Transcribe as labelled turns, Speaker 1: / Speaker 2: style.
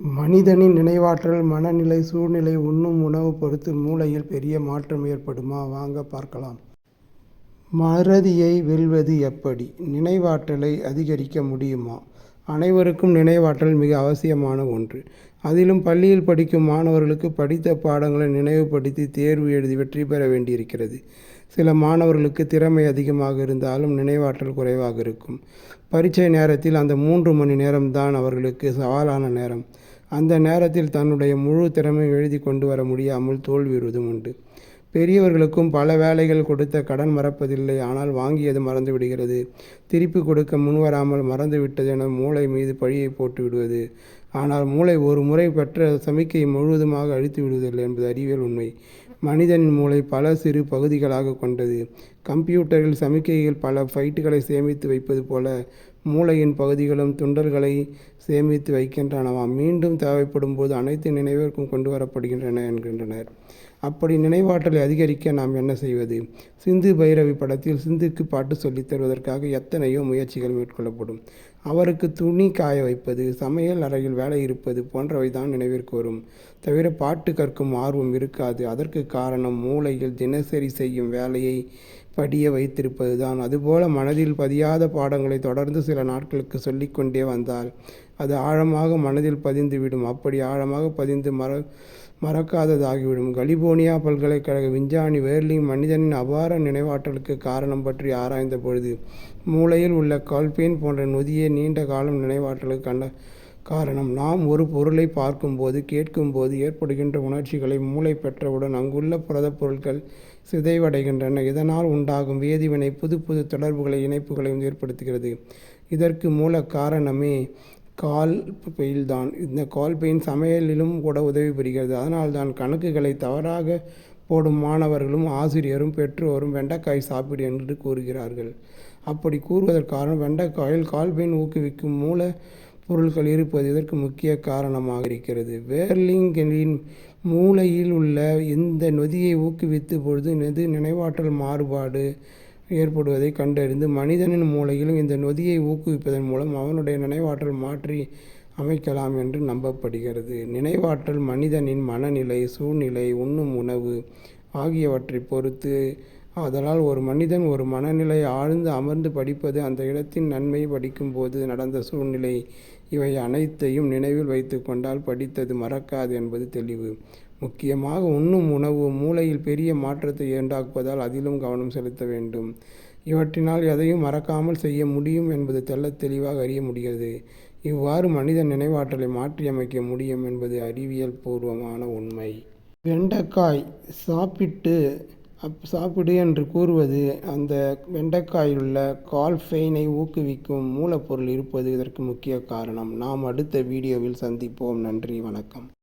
Speaker 1: மனிதனின் நினைவாற்றல் மனநிலை சூழ்நிலை உண்ணும் உணவு பொறுத்து மூளையில் பெரிய மாற்றம் ஏற்படுமா? வாங்க பார்க்கலாம். மறதியை வெல்வது எப்படி? நினைவாற்றலை அதிகரிக்க முடியுமா? அனைவருக்கும் நினைவாற்றல் மிக அவசியமான ஒன்று. அதிலும் பள்ளியில் படிக்கும் மாணவர்களுக்கு படித்த பாடங்களை நினைவுபடுத்தி தேர்வு எழுதி வெற்றி பெற வேண்டியிருக்கிறது. சில மாணவர்களுக்கு திறமை அதிகமாக இருந்தாலும் நினைவாற்றல் குறைவாக இருக்கும். பரீட்சை நேரத்தில் அந்த மூன்று மணி நேரம்தான் அவர்களுக்கு சவாலான நேரம். அந்த நேரத்தில் தன்னுடைய முழு திறமையும் எழுதி கொண்டு வர முடியாமல் தோல்வியுறுவதும் உண்டு. பெரியவர்களுக்கும் பல வேலைகள் கொடுத்த கடன் மறப்பதில்லை. ஆனால் வாங்கியது மறந்து விடுகிறது. திருப்பி கொடுக்க முன்வராமல் மறந்து விட்டது என மூளை மீது பழியை போட்டு விடுவது. ஆனால் மூளை ஒரு முறை பெற்ற சமிக்கையை முழுவதுமாக அழித்து விடுவதில்லை என்பது அறிவியல் உண்மை. மனிதனின் மூளை பல சிறு பகுதிகளாக கொண்டது. கம்ப்யூட்டரில் சமிக்கைகள் பல ஃபைட்டுகளை சேமித்து வைப்பது போல மூளையின் பகுதிகளும் துண்டல்களை சேமித்து வைக்கின்றனவாம் மீண்டும் தேவைப்படும் போது அனைத்து நினைவிற்கும் கொண்டு வரப்படுகின்றன என்கின்றனர். அப்படி நினைவாற்றலை அதிகரிக்க நாம் என்ன செய்வது? சிந்து பைரவி படத்தில் சிந்துக்கு பாட்டு சொல்லித் தருவதற்காக எத்தனையோ முயற்சிகள் மேற்கொள்ளப்படும். அவருக்கு துணி காய வைப்பது சமையல் அறையில் வேலை இருப்பது போன்றவை தான் நினைவிற்கு வரும். தவிர பாட்டு கற்கும் ஆர்வம் இருக்காது. அதற்கு காரணம் மூளையில் தினசரி செய்யும் வேலையை படிய வைத்திருப்பது தான் அதுபோல மனதில் பதியாத பாடங்களை தொடர்ந்து சில நாட்களுக்கு சொல்லிக்கொண்டே வந்தால் அது ஆழமாக மனதில் பதிந்துவிடும். அப்படி ஆழமாக பதிந்து மற மறக்காததாகிவிடும். கலிபோர்னியா பல்கலைக்கழக விஞ்ஞானி வேர்லிங் மனிதனின் அபார நினைவாற்றலுக்கு காரணம் பற்றி ஆராய்ந்த பொழுது மூளையில் உள்ள கால்பேன் போன்ற நொதியே நீண்ட காலம் நினைவாற்றலுக்கு கண்ட காரணம். நாம் ஒரு பொருளை பார்க்கும்போது கேட்கும்போது ஏற்படுகின்ற உணர்ச்சிகளை மூளை பெற்றவுடன் அங்குள்ள புரதப் பொருட்கள் சிதைவடைகின்றன. இதனால் உண்டாகும் வேதிவினை புது புது தொடர்புகளை இணைப்புகளையும் ஏற்படுத்துகிறது. இதற்கு மூல காரணமே கால் பெயில்தான். இந்த கால் பெயின் சமையலிலும் கூட உதவி புரிகிறது. அதனால்தான் கணக்குகளை தவறாக போடும் மாணவர்களும் ஆசிரியரும் பெற்றோரும் வெண்டைக்காய் சாப்பிடு என்று கூறுகிறார்கள். அப்படி கூறுவதற்கு காரணம் வெண்டைக்காயில் கால்பெயின் ஊக்குவிக்கும் மூல பொருட்கள் இருப்பது இதற்கு முக்கிய காரணமாக இருக்கிறது. வேர்லிங்கின் மூளையில் உள்ள இந்த நொதியை ஊக்குவித்த பொழுது நெது நினைவாற்றல் மாறுபாடு ஏற்படுவதை கண்டறிந்து மனிதனின் மூளையிலும் இந்த நொதியை ஊக்குவிப்பதன் மூலம் அவனுடைய நினைவாற்றல் மாற்றி அமைக்கலாம் என்று நம்பப்படுகிறது. நினைவாற்றல் மனிதனின் மனநிலை சூழ்நிலை உண்ணும் உணவு ஆகியவற்றை பொறுத்து அதனால் ஒரு மனிதன் ஒரு மனநிலை ஆழ்ந்து அமர்ந்து படிப்பது அந்த இடத்தின் நன்மை படிக்கும்போது நடந்த சூழ்நிலை இவை அனைத்தையும் நினைவில் வைத்து கொண்டால் படித்தது மறக்காது என்பது தெளிவு. முக்கியமாக உண்ணும் உணவு மூளையில் பெரிய மாற்றத்தை உண்டாக்குவதால் அதிலும் கவனம் செலுத்த வேண்டும். இவற்றினால் எதையும் மறக்காமல் செய்ய முடியும் என்பது தெள்ளத் தெளிவாக அறிய முடிகிறது. இவ்வாறு மனித நினைவாற்றலை மாற்றியமைக்க முடியும் என்பது அறிவியல் பூர்வமான உண்மை. வெண்டைக்காய் சாப்பிட்டு அப் சாப்பிடு என்று கூறுவது அந்த வெண்டைக்காயில் உள்ள கால்ஃபெயினை ஊக்குவிக்கும் மூலப்பொருள் இருப்பது இதற்கு முக்கிய காரணம். நாம் அடுத்த வீடியோவில் சந்திப்போம். நன்றி வணக்கம்.